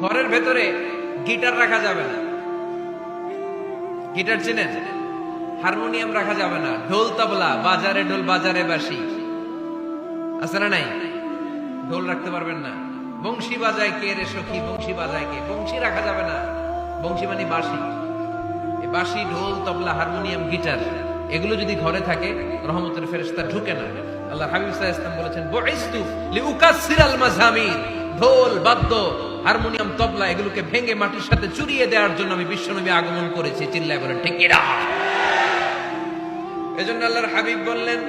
ঘরের ভেতরে গিটার রাখা যাবে না। গিটার চেনেন? হারমোনিয়াম রাখা যাবে না। ঢোল তবলা, বাজারে ঢোল, বাজারে বাসি আছে না নাই? ঢোল রাখতে পারবেন না। বংশী বাজায় কে রে সখী? বংশী বাজায় কে? বংশী রাখা যাবে না। বংশী মানে এই বাঁশি, ঢোল, তবলা, হারমোনিয়াম, গিটার, এগুলো যদি ঘরে থাকে, রহমতের ফেরেশতা ঢুকে না। আল্লাহ হাবিব আলাইহি ওয়াসাল্লাম বলেছেন ঢোল, বাদ্য হারমোনিয়াম, তবলা এগুলোকে ভেঙে মাটির সাথে চুরিয়ে দেওয়ার জন্য আমি বিশ্বনবী আগমন করেছি, চিল্লায় বলেন ঠিক এজন্য আল্লাহর হাবিব বললেন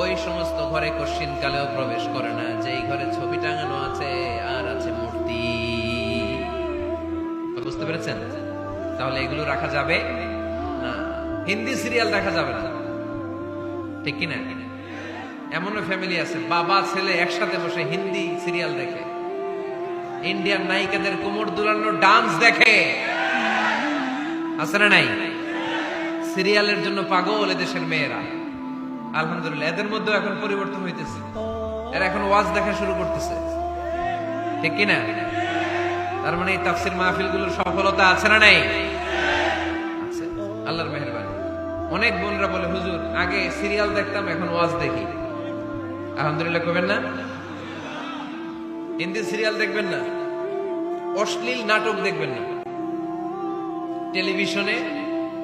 ওই সমস্ত ঘরে কশিন কালেও প্রবেশ করে না। যেই ঘরে ছবি টাঙানো আছে, আর আছে পেরেছেন তাহলে এগুলো রাখা যাবে? না, হিন্দি সিরিয়াল দেখা যাবে না। ঠিক কিনা? এমনও ফ্যামিলি আছে, বাবা, ছেলে একসাথে বসে হিন্দি সিরিয়াল দেখে। ইন্ডিয়ান নায়িকাদের কোমর দুলানো ডান্স দেখে। আছে না নাই? সিরিয়ালের জন্য পাগল এদেশের মেয়েরা। আলহামদুলিল্লাহ, এদের মধ্যেও এখন পরিবর্তন হইতেছে। এরা এখন ওয়াজ দেখা শুরু করতেছে। ঠিক কিনা? তার মানে এই তাফসির মাহফিলগুলোর সফলতা আছে না নাই? আল্লাহর মেহরবানি। অনেক বোনরা বলে, হুজুর, আগে সিরিয়াল দেখতাম, এখন ওয়াজ দেখি। আলহামদুলিল্লাহ করবেন না? হিন্দি সিরিয়াল দেখবেন না? অশ্লীল নাটক দেখবেন না? টেলিভিশনে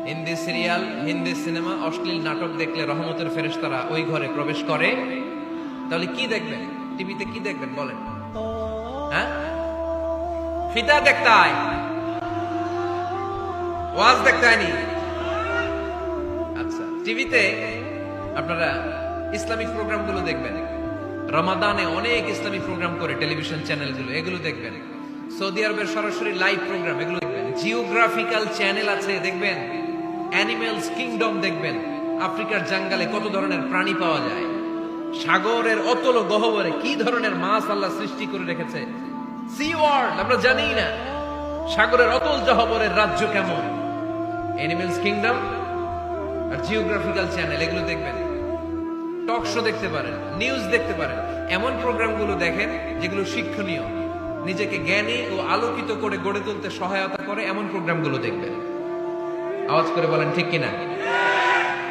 হিন্দি সিরিয়াল হিন্দি সিনেমা অশ্লীল নাটক দেখলে রহমতের ফেরেশতারা ওই ঘরে প্রবেশ করে। তাহলে কি দেখবেন? টিভিতে কি দেখবেন? বলেন। হ্যাঁ? ফিতা দেখতে ওয়াজ দেখতে হয়নি আচ্ছা টিভিতে আপনারা ইসলামিক প্রোগ্রামগুলো দেখবেন। রমাদানে অনেক ইসলামিক প্রোগ্রাম করে টেলিভিশন চ্যানেলগুলো, এগুলো দেখবেন। সৌদি আরবের সরাসরি লাইভ প্রোগ্রাম, এগুলো দেখবেন। জিওগ্রাফিক্যাল চ্যানেল আছে, দেখবেন। অ্যানিমেলস কিংডম দেখবেন। আফ্রিকার জাঙ্গালে কত ধরনের প্রাণী পাওয়া যায়। সাগরের অতল গহবরে কি ধরনের মাছ আল্লাহ সৃষ্টি করে রেখেছে। আমরা জানিই না। সাগরের অতল জহবরের রাজ্য কেমন? অ্যানিমেলস কিংডম আর জিওগ্রাফিক্যাল চ্যানেল এগুলো দেখবেন। টক শো দেখতে পারেন নিউজ দেখতে পারেন। এমন প্রোগ্রামগুলো দেখেন যেগুলো শিক্ষণীয়। নিজেকে জ্ঞানী ও আলোকিত করে গড়ে তুলতে সহায়তা করে এমন প্রোগ্রামগুলো দেখবেন। আওয়াজ করে বলেন, ঠিক কিনা?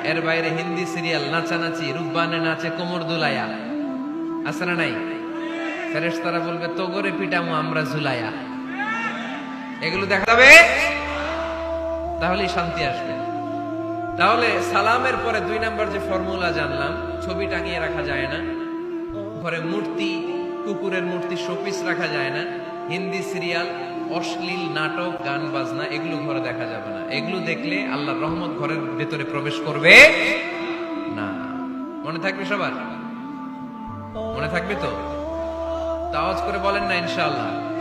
এর বাইরে হিন্দি সিরিয়াল নাচানাচি, রূপবানে নাচে কোমর দুলায়া আছে না নাই? ফেরেশ তারা বলবে তোগরে পিটামু, আমরা ঝুলায়া। এগুলো দেখা যাবে? তাহলেই শান্তি আসবে। তাহলে সালামের পরে দুই নাম্বার যে ফর্মুলা জানলাম, ছবি টাঙিয়ে রাখা যায় না। ঘরে মূর্তি, কুকুরের মূর্তি, শোপিস রাখা যায় না। হিন্দি সিরিয়াল, অশ্লীল নাটক, গান, বাজনা, এগুলো ঘরে দেখা যাবে না। এগুলো দেখলে আল্লাহর রহমত ঘরের ভেতরে প্রবেশ করবে না। মনে থাকবে সবার? মনে থাকবে তা? আওয়াজ করে বলেন না ইনশাআল্লাহ।